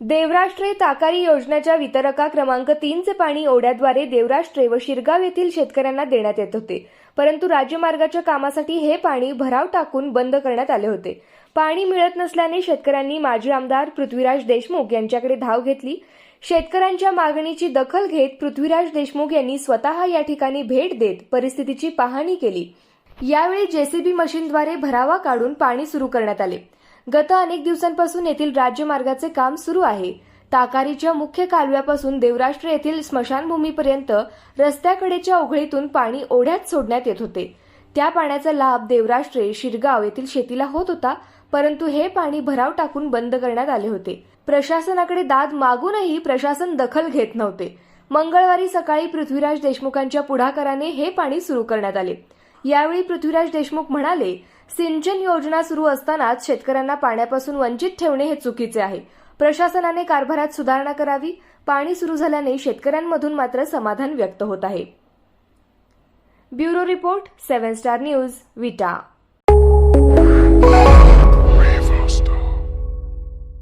Devrashtre Takari योजनेच्या वितरका क्रमांक तीनचे पाणी ओढ्याद्वारे देवराष्ट्रे व शिरगाव येथील शेतकऱ्यांना देण्यात येत होते. परंतु राज्यमार्गाच्या कामासाठी हे पाणी भराव टाकून बंद करण्यात आले होते. पाणी मिळत नसल्याने शेतकऱ्यांनी माजी आमदार पृथ्वीराज देशमुख यांच्याकडे धाव घेतली. शेतकऱ्यांच्या मागणीची दखल घेत पृथ्वीराज देशमुख यांनी स्वतः या ठिकाणी भेट देत परिस्थितीची पाहणी केली. यावेळी जेसीबी मशीनद्वारे भरावा काढून पाणी सुरू करण्यात आले. गत अनेक दिवसांपासून येथील राज्यमार्गाचे काम सुरू आहे. ताकारीच्या मुख्य कालव्यापासून देवराष्ट्र येथील स्मशानभूमीपर्यंत रस्त्याकडेच्या ओघळीतून पाणी ओढ्यात सोडण्यात येत होते. त्या पाण्याचा लाभ देवराष्ट्रे शिरगाव येथील शेतीला होत होता परंतु हे पाणी भराव टाकून बंद करण्यात आले होते. प्रशासनाकडे दाद मागूनही प्रशासन दखल घेत नव्हते. मंगळवारी सकाळी पृथ्वीराज देशमुखांच्या पुढाकाराने हे पाणी सुरू करण्यात आले. यावेळी पृथ्वीराज देशमुख म्हणाले सिंचन योजना सुरू असतानाच शेतकऱ्यांना पाण्यापासून वंचित ठेवणे हे चुकीचे आहे. प्रशासनाने कारभारात सुधारणा करावी पाणी सुरू झाल्याने शेतकऱ्यांमधून मात्र समाधान व्यक्त होत आहे. Bureau report Seven Star News Vita.